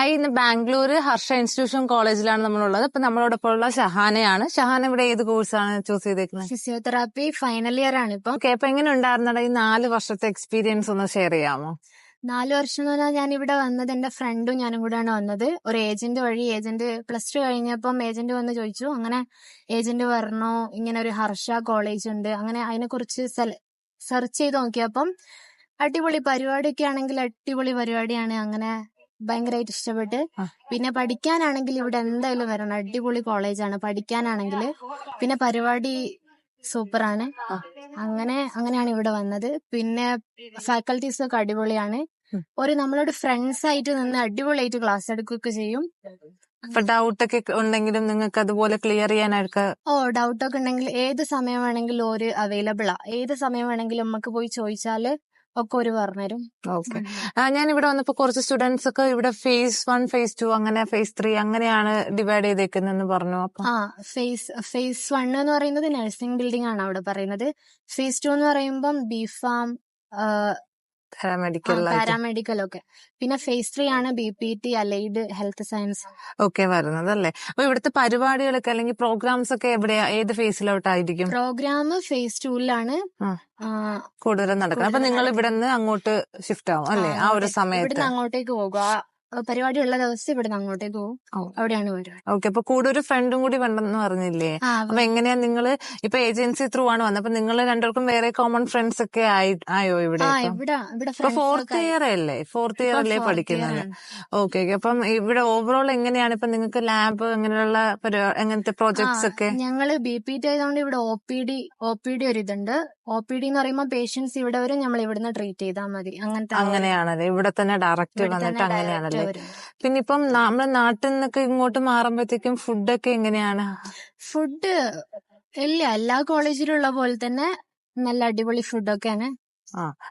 ഇന്ന് ബാംഗ്ലൂർ ഹർഷ ഇൻസ്റ്റിറ്റ്യൂഷൻ കോളേജിലാണ് നമ്മളുള്ളത്. അപ്പൊ നമ്മളോടൊപ്പം ഉള്ള ഷഹാനയാണ്. ഷഹാന ഇവിടെ ഏത് കോഴ്സാണ് ചൂസ് ചെയ്തേക്കുന്നത്? ഫിസിയോതെറാപ്പി ഫൈനൽ ഇയർ ആണ് ഇപ്പൊ. ഓക്കെ അപ്പൊ എങ്ങനെ ഉണ്ടായിരുന്നടാ ഈ നാല് വർഷത്തെ എക്സ്പീരിയൻസ് ഒന്ന് ഷെയർ ചെയ്യാമോ? നാല് വർഷം എന്ന് പറഞ്ഞാൽ ഞാൻ ഇവിടെ വന്നത് എന്റെ ഫ്രണ്ടും ഞാനും കൂടെയാണ് വന്നത്. ഒരു ഏജന്റ് വഴി ഏജന്റ് പ്ലസ് ടു കഴിഞ്ഞപ്പം ഏജന്റ് വന്ന് ചോദിച്ചു. അങ്ങനെ ഏജന്റ് പറഞ്ഞു ഇങ്ങനെ ഒരു ഹർഷ കോളേജ് ഉണ്ട്. അങ്ങനെ അതിനെ കുറിച്ച് സെർച്ച് ചെയ്ത് നോക്കിയപ്പം അടിപൊളി പരിപാടിയൊക്കെ ആണെങ്കിൽ അടിപൊളി പരിപാടിയാണ്. അങ്ങനെ ഭയങ്കരമായിട്ട് ഇഷ്ടപ്പെട്ട്. പിന്നെ പഠിക്കാനാണെങ്കിൽ ഇവിടെ എന്തായാലും വരണം. അടിപൊളി കോളേജാണ്. പഠിക്കാനാണെങ്കിൽ പിന്നെ പരിപാടി സൂപ്പറാണ്. അങ്ങനെ അങ്ങനെയാണ് ഇവിടെ വന്നത്. പിന്നെ ഫാക്കൽറ്റീസ് ഒക്കെ അടിപൊളിയാണ്. ഒരു നമ്മളോട് ഫ്രണ്ട്സ് ആയിട്ട് നിന്ന് അടിപൊളിയായിട്ട് ക്ലാസ് എടുക്കുകയൊക്കെ ചെയ്യും. അപ്പൊ ഡൗട്ട് ഒക്കെ ഉണ്ടെങ്കിലും നിങ്ങൾക്ക് അതുപോലെ ക്ലിയർ ചെയ്യാനായിട്ട് ഓ ഡൗട്ട് ഒക്കെ ഉണ്ടെങ്കിൽ ഏത് സമയം വേണമെങ്കിലും ഒരു അവൈലബിൾ ആ. ഏത് സമയം വേണമെങ്കിലും നമുക്ക് പോയി ചോദിച്ചാൽ ഒക്കെ ഒരു പറഞ്ഞുതരും ഓക്കെ. ഞാൻ ഇവിടെ വന്നപ്പോ കുറച്ച് സ്റ്റുഡൻസ് ഒക്കെ ഇവിടെ ഫേസ് വൺ ഫേസ് ടു അങ്ങനെ ഫേസ് ത്രീ അങ്ങനെയാണ് ഡിവൈഡ് ചെയ്തേക്കുന്നതെന്ന് പറഞ്ഞു. ആ ഫേസ് ഫേസ് വൺ എന്ന് പറയുന്നത് നഴ്സിംഗ് ബിൽഡിംഗ് ആണ് അവിടെ പറയുന്നത്. ഫേസ് ടു എന്ന് പറയുമ്പം ബി ഫാം പാരാമെഡിക്കൽ പാരാമെഡിക്കൽ ഒക്കെ. പിന്നെ ഫേസ് ത്രീ ആണ് B P T allied health science ഒക്കെ വരുന്നത് അല്ലേ? അപ്പൊ ഇവിടുത്തെ പരിപാടികളൊക്കെ അല്ലെങ്കിൽ പ്രോഗ്രാംസ് ഒക്കെ എവിടെയാ? ഏത് ഫേസിലോട്ടായിരിക്കും പ്രോഗ്രാം ഫേസ് ടൂവിലാണ് ആ. കൂടുതലും നടക്കുന്നത്. അപ്പൊ നിങ്ങൾ ഇവിടെ നിന്ന് അങ്ങോട്ട് ഷിഫ്റ്റ് ആവും അല്ലേ? ആ ഒരു സമയത്ത്. അങ്ങോട്ടേക്ക് പോകും. ആ ആ പരിപാടി ഉള്ള ദിവസം ഇവിടുന്ന് അങ്ങോട്ടേക്ക് പോകും. അവിടെയാണ് പരിപാടി. ഓക്കെ അപ്പൊ കൂടെ ഒരു ഫ്രണ്ടും കൂടി വേണ്ടെന്ന് പറഞ്ഞില്ലേ? അപ്പൊ എങ്ങനെയാ നിങ്ങൾ ഇപ്പൊ ഏജൻസി ത്രൂ ആണ് വന്നത് അപ്പൊ നിങ്ങൾ രണ്ടുപേർക്കും വേറെ കോമൺ ഫ്രണ്ട്സ് ഒക്കെ ആയി ഇവിടെ ഫോർത്ത് ഇയർ അല്ലേ? ഫോർത്ത് ഇയർ അല്ലേ പഠിക്കുന്നത്? ഓക്കെ ഓക്കെ അപ്പം ഇവിടെ ഓവറോൾ എങ്ങനെയാണ് ഇപ്പൊ നിങ്ങൾക്ക് ലാബ് അങ്ങനെയുള്ള എങ്ങനത്തെ പ്രോജക്ട്സ് ഒക്കെ? ഞങ്ങൾ ബി പി ടി ആയതുകൊണ്ട് ഇവിടെ O P D O P D ഒരു ഇതുണ്ട്. ഒ പി ഡി എന്ന് പറയുമ്പോൾ പേഷ്യൻസ് ഇവിടെ വരും നമ്മൾ ഇവിടുന്ന് ട്രീറ്റ് ചെയ്താൽ മതി. അങ്ങനത്തെ അങ്ങനെയാണല്ലേ? ഇവിടെ തന്നെ ഡയറക്റ്റ് വന്നിട്ട് അങ്ങനെയാണല്ലേ? പിന്നെ ഇപ്പം നമ്മളെ നാട്ടിൽ നിന്നൊക്കെ ഇങ്ങോട്ട് മാറുമ്പോഴത്തേക്കും ഫുഡൊക്കെ എങ്ങനെയാണ്? ഫുഡ് ഇല്ല എല്ലാ കോളേജിലും ഉള്ള പോലെ തന്നെ നല്ല അടിപൊളി ഫുഡൊക്കെയാണ്.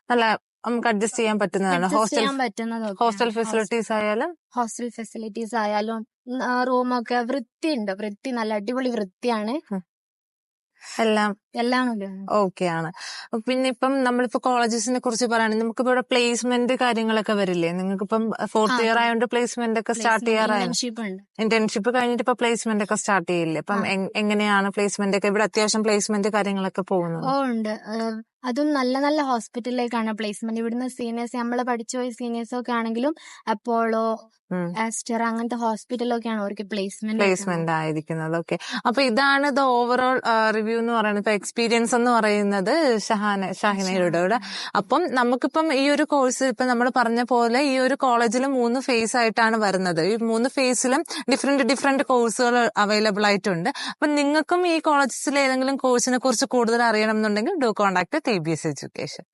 നല്ല നമുക്ക് അഡ്ജസ്റ്റ് ചെയ്യാൻ പറ്റുന്നതാണ്. ഹോസ്റ്റൽ ഹോസ്റ്റൽ ഫെസിലിറ്റീസ് ആയാലും? ഹോസ്റ്റൽ ഫെസിലിറ്റീസ് ആയാലും റൂമൊക്കെ വൃത്തിയുണ്ട്. വൃത്തി നല്ല അടിപൊളി വൃത്തിയാണ്. എല്ലാം എല്ലാം ഓക്കെ ആണ്. പിന്നെ ഇപ്പം നമ്മളിപ്പോ കോളേജസിനെ കുറിച്ച് പറയുകയാണെങ്കിൽ നമുക്ക് ഇവിടെ പ്ലേസ്മെന്റ് കാര്യങ്ങളൊക്കെ വരില്ലേ? നിങ്ങൾക്ക് ഇപ്പം ഫോർത്ത് ഇയർ ആയതുകൊണ്ട് പ്ലേസ്മെന്റ് ഒക്കെ സ്റ്റാർട്ട് ചെയ്യാറായി? ഇന്റേൺഷിപ്പ് കഴിഞ്ഞിട്ട് ഇപ്പൊ പ്ലേസ്മെന്റ് ഒക്കെ സ്റ്റാർട്ട് ചെയ്യില്ലേ? അപ്പം എങ്ങനെയാണ് പ്ലേസ്മെന്റ് ഒക്കെ? ഇവിടെ അത്യാവശ്യം പ്ലേസ്മെന്റ് കാര്യങ്ങളൊക്കെ പോകുന്നത്. അതും നല്ല നല്ല ഹോസ്പിറ്റലിലേക്കാണ് പ്ലേസ്മെന്റ്. ഇവിടുന്ന് സീനിയേഴ്സ് നമ്മൾ പഠിച്ചു പോയ സീനിയേഴ്സ് ഒക്കെ ആണെങ്കിലും അപ്പോളോ ആസ്റ്റർ അങ്ങനത്തെ ഹോസ്പിറ്റലൊക്കെയാണ് അവർക്ക് പ്ലേസ്മെന്റ് പ്ലേസ്മെന്റ് ആയിരിക്കുന്നത്. ഓക്കെ. അപ്പൊ ഇതാണ് ഇത് ഓവറോൾ റിവ്യൂ എന്ന് പറയുന്നത്. ഇപ്പൊ എക്സ്പീരിയൻസ് എന്ന് പറയുന്നത് ഷഹാന ഷാഹിനയുടെ അപ്പം നമുക്കിപ്പം ഈ ഒരു കോഴ്സ് ഇപ്പൊ നമ്മൾ പറഞ്ഞ പോലെ ഈ ഒരു കോളേജിൽ മൂന്ന് ഫേസ് ആയിട്ടാണ് വരുന്നത്. ഈ മൂന്ന് ഫേസിലും ഡിഫറെന്റ് ഡിഫറെന്റ് കോഴ്സുകൾ അവൈലബിൾ ആയിട്ടുണ്ട്. അപ്പൊ നിങ്ങൾക്കും ഈ കോളേജസിൽ ഏതെങ്കിലും കോഴ്സിനെ കുറിച്ച് കൂടുതൽ അറിയണം എന്നുണ്ടെങ്കിൽ do contact T B S education